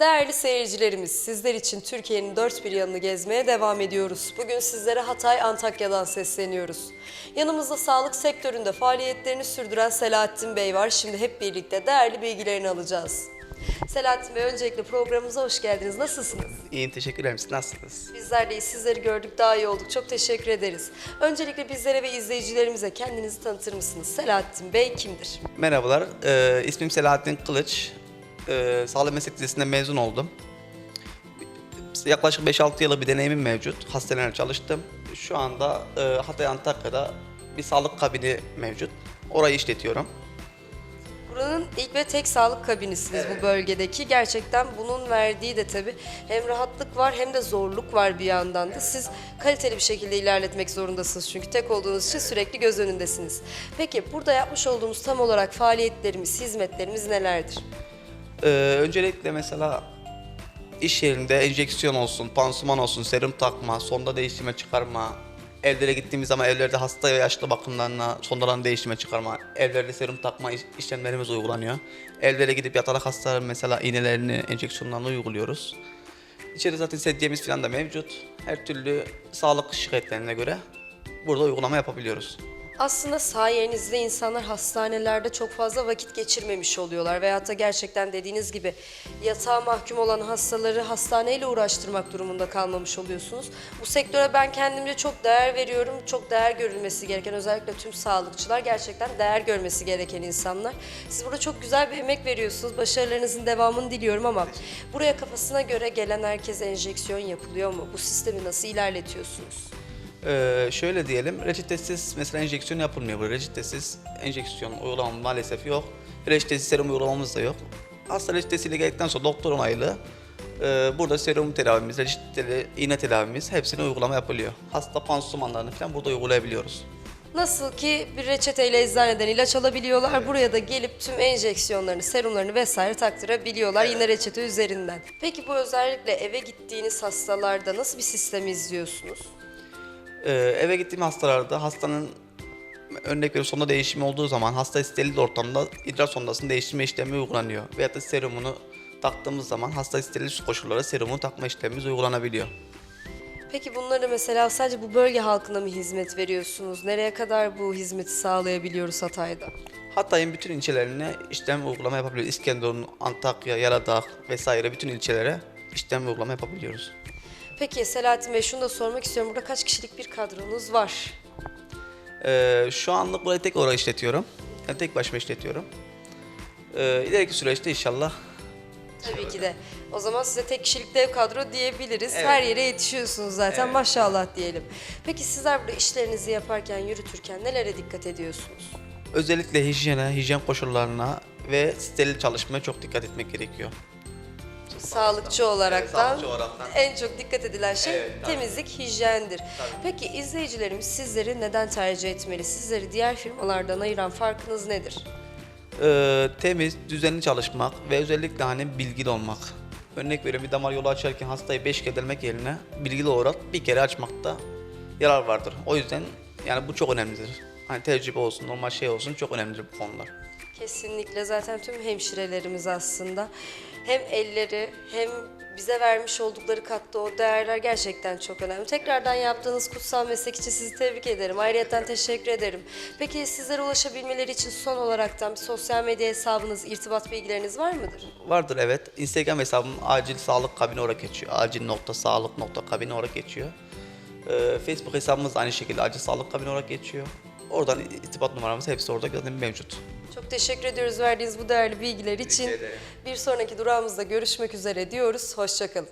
Değerli seyircilerimiz, sizler için Türkiye'nin dört bir yanını gezmeye devam ediyoruz. Bugün sizlere Hatay, Antakya'dan sesleniyoruz. Yanımızda sağlık sektöründe faaliyetlerini sürdüren Selahattin Bey var. Şimdi hep birlikte değerli bilgilerini alacağız. Selahattin Bey öncelikle programımıza hoş geldiniz. Nasılsınız? İyiyim teşekkür ederim. Siz nasılsınız? Bizler de sizleri gördük daha iyi olduk. Çok teşekkür ederiz. Öncelikle bizlere ve izleyicilerimize kendinizi tanıtır mısınız? Selahattin Bey kimdir? Merhabalar. Ee, ismim Selahattin Kılıç. Ee, Sağlık Meslek Lisesi'nden mezun oldum. Yaklaşık 5-6 yıllık bir deneyimim mevcut. Hastanelerde çalıştım. Şu anda e, Hatay Antakya'da bir sağlık kabini mevcut. Orayı işletiyorum. Buranın ilk ve tek sağlık kabinisiniz bu bölgedeki. Gerçekten bunun verdiği de tabii hem rahatlık var hem de zorluk var bir yandan da. Siz kaliteli bir şekilde ilerletmek zorundasınız çünkü tek olduğunuz için sürekli göz önündesiniz. Peki burada yapmış olduğumuz tam olarak faaliyetlerimiz, hizmetlerimiz nelerdir? Ee, öncelikle mesela iş yerinde enjeksiyon olsun, pansuman olsun, serum takma, sonda değiştirme çıkarma, evlere gittiğimiz zaman evlerde hasta ve yaşlı bakımlarına sondalarını değiştirme çıkarma, evlerde serum takma iş- işlemlerimiz uygulanıyor. Evlere gidip yatalak hastaların mesela iğnelerini, enjeksiyonlarını uyguluyoruz. İçeride zaten sedyemiz falan da mevcut. Her türlü sağlık şikayetlerine göre burada uygulama yapabiliyoruz. Aslında sayenizde insanlar hastanelerde çok fazla vakit geçirmemiş oluyorlar veyahut da gerçekten dediğiniz gibi yatağa mahkum olan hastaları hastaneyle uğraştırmak durumunda kalmamış oluyorsunuz. Bu sektöre ben kendimce çok değer veriyorum. Çok değer görülmesi gereken özellikle tüm sağlıkçılar gerçekten değer görmesi gereken insanlar. Siz burada çok güzel bir emek veriyorsunuz. Başarılarınızın devamını diliyorum ama buraya kafasına göre gelen herkese enjeksiyon yapılıyor mu? Bu sistemi nasıl ilerletiyorsunuz? Ee, şöyle diyelim, reçetesiz mesela enjeksiyon yapılmıyor burada. Reçetesiz enjeksiyon uygulamamız maalesef yok. Reçetesiz serum uygulamamız da yok. Hasta reçetesiyle geldikten sonra doktor onaylı e, burada serum tedavimiz, reçeteli iğne tedavimiz hepsini uygulama yapılıyor. Hasta pansumanlarını falan burada uygulayabiliyoruz. Nasıl ki bir reçeteyle eczaneden ilaç alabiliyorlar, buraya da gelip tüm enjeksiyonlarını, serumlarını vesaire taktırabiliyorlar yine reçete üzerinden. Peki bu özellikle eve gittiğiniz hastalarda nasıl bir sistem izliyorsunuz? Ee, eve gittiğim hastalarda hastanın örnek veriyorum sonda değişimi olduğu zaman hasta steril ortamda idrar sondasının değiştirme işlemi uygulanıyor. Veyahut da serumunu taktığımız zaman hasta steril koşullara serumunu takma işlemimiz uygulanabiliyor. Peki bunları mesela sadece bu bölge halkına mı hizmet veriyorsunuz? Nereye kadar bu hizmeti sağlayabiliyoruz Hatay'da? Hatay'ın bütün ilçelerine işlem uygulama yapabiliyoruz. İskenderun, Antakya, Yaladağ vesaire bütün ilçelere işlem uygulama yapabiliyoruz. Peki Selahattin Bey şunu da sormak istiyorum. Burada kaç kişilik bir kadronuz var? Ee, şu anlık burayı tek olarak işletiyorum. Yani tek başıma işletiyorum. Ee, ileriki süreçte inşallah Tabii ki de. O zaman size tek kişilik dev kadro diyebiliriz. Evet. Her yere yetişiyorsunuz zaten Evet. maşallah diyelim. Peki sizler burada işlerinizi yaparken, yürütürken nelere dikkat ediyorsunuz? özellikle hijyene, hijyen koşullarına ve steril çalışmaya çok dikkat etmek gerekiyor. Sağlıkçı olaraktan sağlıkçı olaraktan. en çok dikkat edilen şey Evet, tabii. temizlik, hijyendir. Peki izleyicilerimiz sizleri neden tercih etmeli? Sizleri diğer firmalardan ayıran farkınız nedir? Ee, temiz, düzenli çalışmak ve özellikle hani bilgili olmak. Örnek veriyorum bir damar yolu açarken hastayı 5 kere delmek yerine bilgili olarak bir kere açmakta yarar vardır. O yüzden yani bu çok önemlidir. Hani tecrübe olsun, normal şey olsun çok önemlidir bu konular. Kesinlikle zaten tüm hemşirelerimiz aslında hem elleri hem bize vermiş oldukları katta o değerler gerçekten çok önemli. Tekrardan yaptığınız kutsal meslek için sizi tebrik ederim. Ayrıyeten teşekkür ederim. Peki sizlere ulaşabilmeleri için son olaraktan bir sosyal medya hesabınız, irtibat bilgileriniz var mıdır? Vardır evet. Instagram hesabım acil sağlık kabini olarak geçiyor. Acil nokta sağlık nokta kabini olarak geçiyor. Ee, Facebook hesabımız aynı şekilde acil sağlık kabini olarak geçiyor. Oradan irtibat numaramız hepsi orada zaten mevcut. Çok teşekkür ediyoruz verdiğiniz bu değerli bilgiler için. Bir sonraki durağımızda görüşmek üzere diyoruz. Hoşçakalın.